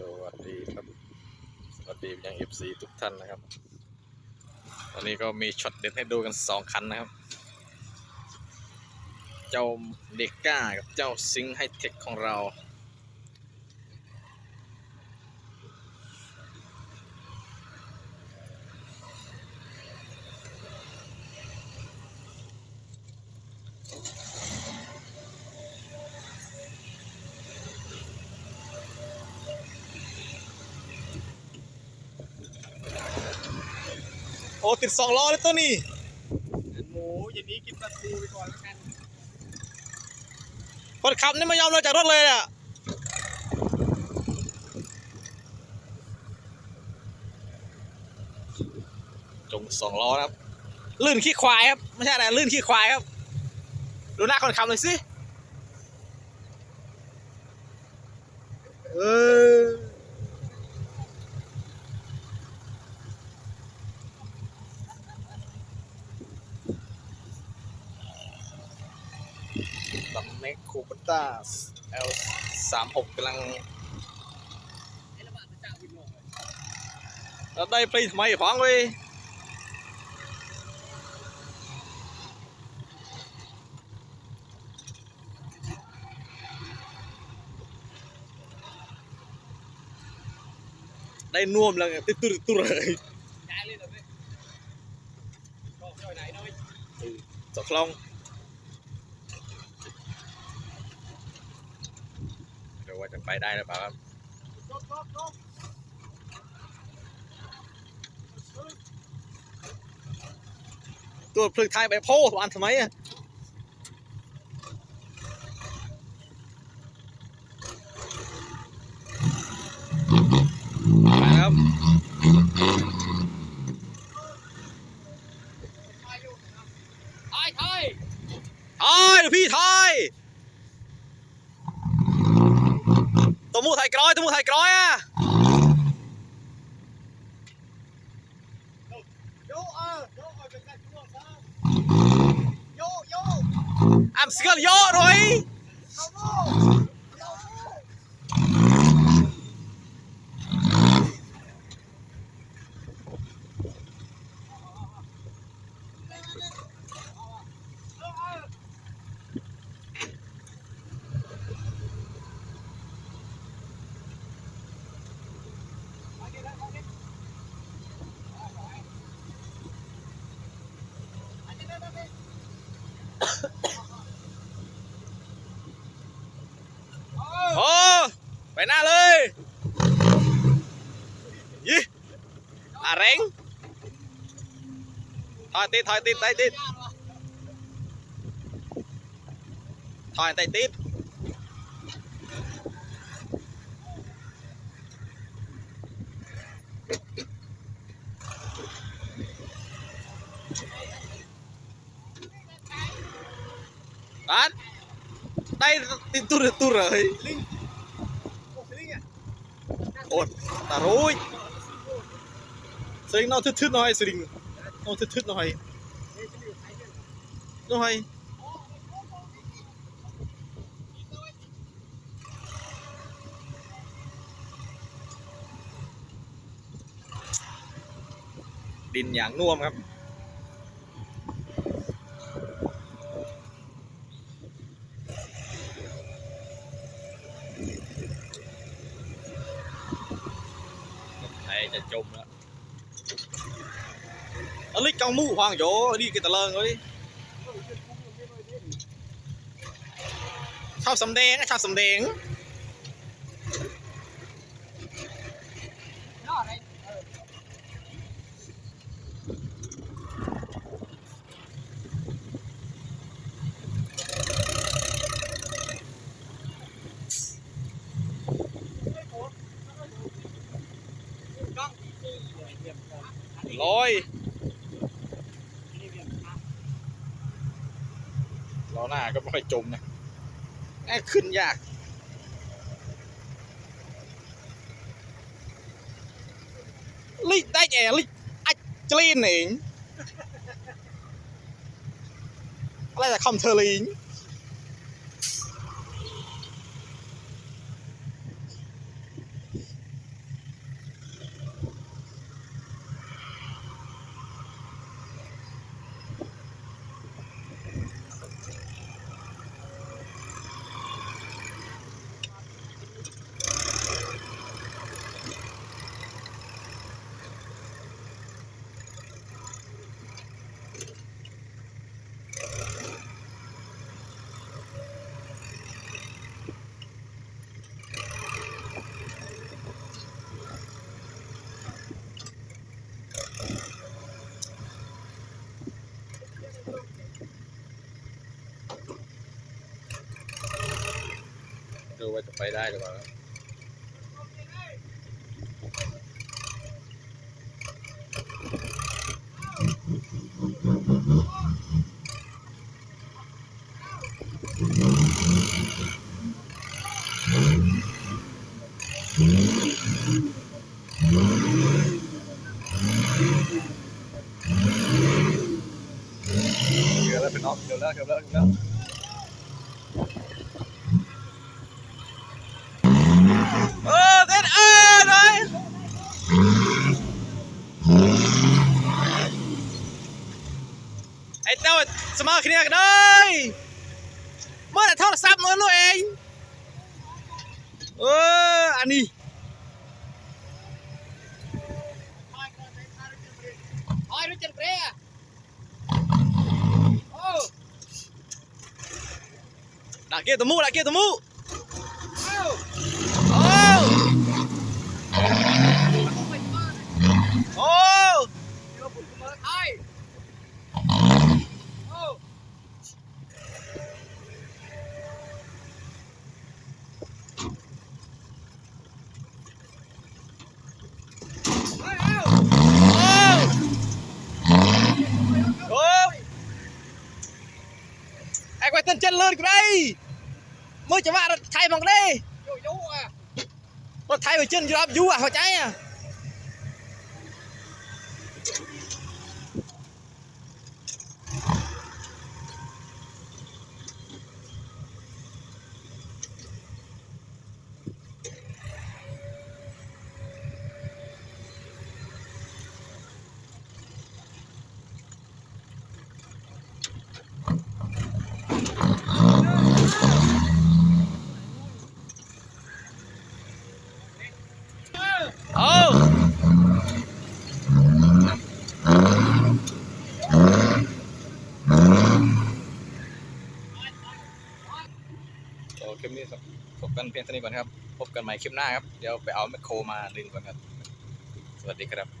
สวัสดีครับ สวัสดียังเอฟซีทุกท่านนะครับ ตอนนี้ก็มีช็อตเด็ดให้ดูกันสองคันนะครับ เจ้าเดกก้ากับเจ้าซิงค์ไฮเทคของเรา โอ้ติดสองล้อเลยตัวนี้หมูอย่างนี้กินปลาทูไปก่อนแล้วกันคนขับนี่ไม่ยอมลงจากรถเลยอะจงสองล้อนะครับ ลื่นขี้ควายครับ ไม่ใช่อะไรลื่นขี้ควายครับ ดูหน้าคนขับหน่อยสิ เออ ลัม เน็กคูปต้า L สามหกกำลังไอ้ระบาดมันจ้างวินโลงเลยเราได้ไปทำไมฟังเว้ยได้น่วมแล้วไงติดตุรตุรเลยย้ายเลยเหรอเนี่ยก็ย่อยไหนน้อยสองคลองเดี๋ย ว่าจะไปได้หรือเปล่าครับตัวพลึกไทยไปโพสวันทำไมอะไปครับ ทายอยู่นะครับทายทาย ทายเดี๋ยวพี่ทาย ตัวมูไทยกร้อยตัวมูไทยกร้อยอะ โยเออโยเอาไปกันช่วงบ้างโยโย อัมสกัลโยอหน่อย เอาโม่โย โอ้ ไปหน้าเลยยี่อะเร่งถอยติดถอยติดถอยติดถอยติดติดปัดได้ติดตุรตุรเลย ลิงโอ้ลิงอะ โอดตารุยสลิงนอนทึดๆหน่อยสลิงนอนทึดๆหน่อยหนเนี่ยหน่อยดินอย่างน่วมครับ จะจมแล้วอันนี้กองมูห่างโยนี่กี่ตะเลิงเลยชอบสำแดงชอบสำแดงดเลยเออ lôi ล้อหน้าก็ไม่ค่อยจมนะแง่ขึ้นยาก ลิได้แง่ลิอัจจลีนเองอะไรแต่คอมเทอร์ลิงูว่าจะไปได้หรือเปล่าเกือบแล้วเป็นน็อกเกือบแล้วเกือบแล้วเกือบแล้ว ដោយស្មើគ្នាក្ដីមើលតែថតសាប់មើលនោះឯងអឺអានេះអើយរត់ចិនព្រែអូដាក់គេទៅមូដាក់គេទៅមូអូអូអូ ไอ้รู้จักเปรี้ยโอ้ดักเกียร์ตัวมูดักเกียร์ตัวมู เอ้า โอ้โอ้ เดี๋ยวผมมาไอ้โอ้ โอ้ไอ้กวยต้นเจนเลิศกูได้มือจะว่ารถไทยมองได้ โยโย่อะ รถไทยไปเจนจะรับยูอะเข้าใจอะ เอาโอคลิปนี้พ บกันเพียงเท่านี้ก่อนครับ พบกันใหม่คลิปหน้าครับ เดี๋ยวไปเอาแมคโครมาดึงก่อนครับ สวัสดีครับ